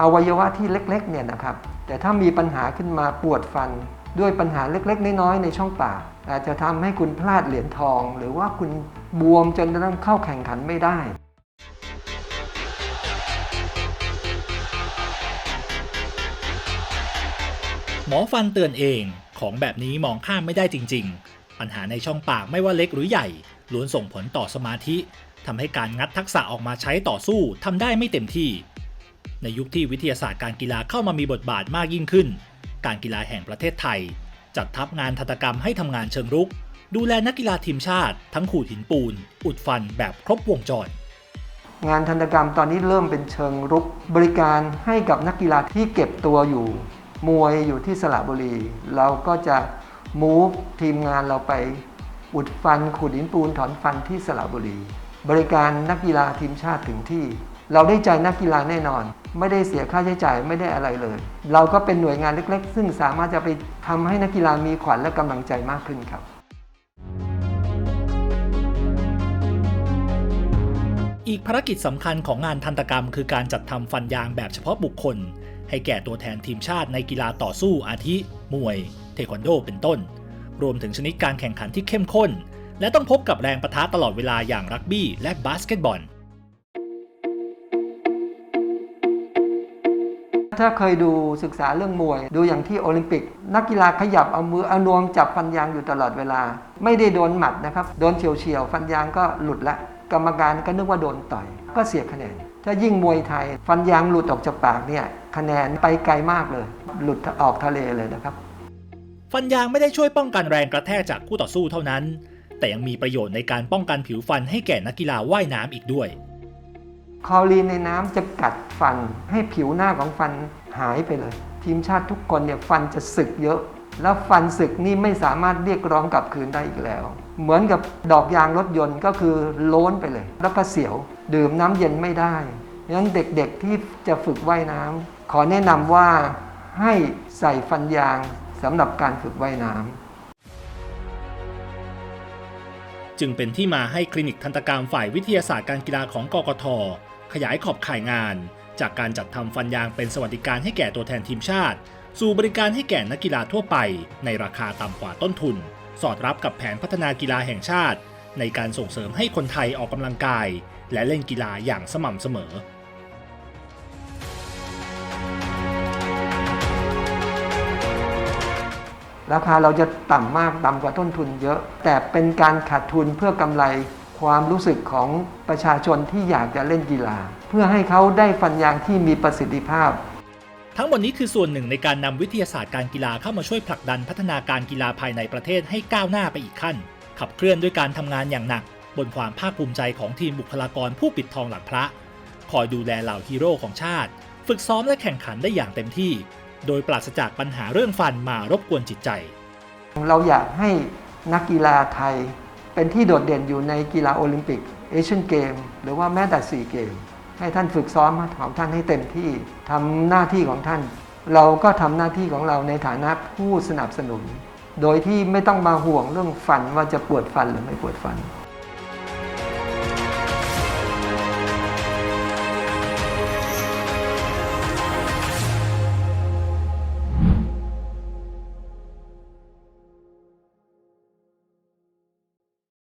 อวัยวะที่เล็กๆเนี่ยนะครับ แต่ถ้ามีปัญหาขึ้นมาปวดฟัน ด้วยปัญหาเล็กๆ น้อยๆในช่องปากอาจจะทำให้คุณพลาดเหรียญทอง หรือว่าคุณบวมจนกระทั่งเข้าแข่งขันไม่ได้หมอฟันเตือนเองของแบบนี้มองข้ามไม่ได้จริง ๆ ปัญหาในช่องปากไม่ว่าเล็กหรือใหญ่ล้วนส่งผลต่อสมาธิทำให้การงัดทักษะออกมาใช้ต่อสู้ทำได้ไม่เต็มที่ ในยุคที่วิทยาศาสตร์การกีฬาเข้ามามีบทบาทมากยิ่งขึ้น การกีฬาแห่งประเทศไทย จัดทัพงานทันตกรรมให้ทำงานเชิงรุก ดูแลนักกีฬาทีมชาติ ทั้งขูดหินปูน อุดฟันแบบครบวงจรงานทันตกรรมตอนนี้เริ่มเป็นเชิงรุก บริการให้กับนักกีฬาที่เก็บตัวอยู่ มวยอยู่ที่สระบุรี เราก็จะมูฟทีมงานเราไปอุดฟันขูดหินปูนถอนฟันที่สระบุรี บริการนักกีฬาทีมชาติถึงที่ เราได้ใจนักกีฬาแน่นอน ไม่ได้เสียค่าใช้จ่ายไม่ได้อะไรเลย เราก็เป็นหน่วยงานเล็ก ๆ ซึ่งสามารถจะไปทำให้นักกีฬามีขวัญและกำลังใจมากขึ้นครับอีกภารกิจสำคัญของงานทันตกรรม คือการจัดทำฟันยางแบบเฉพาะบุคคล ให้แก่ตัวแทนทีมชาติในกีฬาต่อสู้อาทิ มวย เทควันโดเป็นต้น รวมถึงชนิดการแข่งขันที่เข้มข้น และต้องพบกับแรงประทะตลอดเวลาอย่างรักบี้และบาสเกตบอล ถ้าเคยดูศึกษาเรื่องมวย ดูอย่างที่โอลิมปิก นักกีฬาขยับเอามือเอานวมจับฟันยางอยู่ตลอดเวลา ไม่ได้โดนหมัดนะครับ โดนเฉียวเฉียวฟันยางก็หลุดละ กรรมการก็นึกว่าโดนต่อย ก็เสียคะแนน ถ้ายิ่งมวยไทย ฟันยางหลุดออกจากปากเนี่ยคะแนนไปไกลมากเลย หลุดออกทะเลเลยนะครับ ฟันยางไม่ได้ช่วยป้องกันแรงกระแทกจากคู่ต่อสู้เท่านั้น แต่ยังมีประโยชน์ในการป้องกันผิวฟันให้แก่นักกีฬาว่ายน้ำอีกด้วย คลอรีนในน้ำจะกัดฟัน ให้ผิวหน้าของฟันหายไปเลย ทีมชาติทุกคนเนี่ยฟันจะสึกเยอะ แล้วฟันสึกนี่ไม่สามารถเรียกร้องกลับคืนได้อีกแล้ว เหมือนกับดอกยางรถยนต์ก็คือโล้นไปเลย แล้วก็เสียว ดื่มน้ำเย็นไม่ได้ดังนั้นเด็กๆที่จะฝึกว่ายน้ำขอแนะนำว่าให้ใส่ฟันยางสำหรับการฝึกว่ายน้ำ จึงเป็นที่มาให้คลินิกทันตกรรมฝ่ายวิทยาศาสตร์การกีฬาของกกท ขยายขอบข่ายงาน จากการจัดทำฟันยางเป็นสวัสดิการให้แก่ตัวแทนทีมชาติ สู่บริการให้แก่นักกีฬาทั่วไป ในราคาต่ำกว่าต้นทุน สอดรับกับแผนพัฒนากีฬาแห่งชาติ ในการส่งเสริมให้คนไทยออกกำลังกาย และเล่นกีฬาอย่างสม่ำเสมอ ราคาเราจะต่ำมากต่ำกว่าต้นทุนเยอะ แต่เป็นการขาดทุนเพื่อกำไรความรู้สึกของประชาชนที่อยากจะเล่นกีฬา เพื่อให้เขาได้ฟันยางที่มีประสิทธิภาพ ทั้งหมดนี้คือส่วนหนึ่งในการนำวิทยาศาสตร์การกีฬาเข้ามาช่วยผลักดันพัฒนาการกีฬาภายในประเทศให้ก้าวหน้าไปอีกขั้น ขับเคลื่อนด้วยการทำงานอย่างหนัก บนความภาคภูมิใจของทีมบุคลากรผู้ปิดทองหลังพระ คอยดูแลเหล่าฮีโร่ของชาติ ฝึกซ้อมและแข่งขันได้อย่างเต็มที่ โดยปราศจากปัญหาเรื่องฟันมารบกวนจิตใจ เราอยากให้นักกีฬาไทยเป็นที่โดดเด่นอยู่ในกีฬาโอลิมปิกเอเชียนเกมหรือว่าแม้แต่ซีเกม ให้ท่านฝึกซ้อมของท่านให้เต็มที่ทำหน้าที่ของท่าน เราก็ทำหน้าที่ของเราในฐานะผู้สนับสนุน โดยที่ไม่ต้องมาห่วงเรื่องฟันว่าจะปวดฟันหรือไม่ปวดฟัน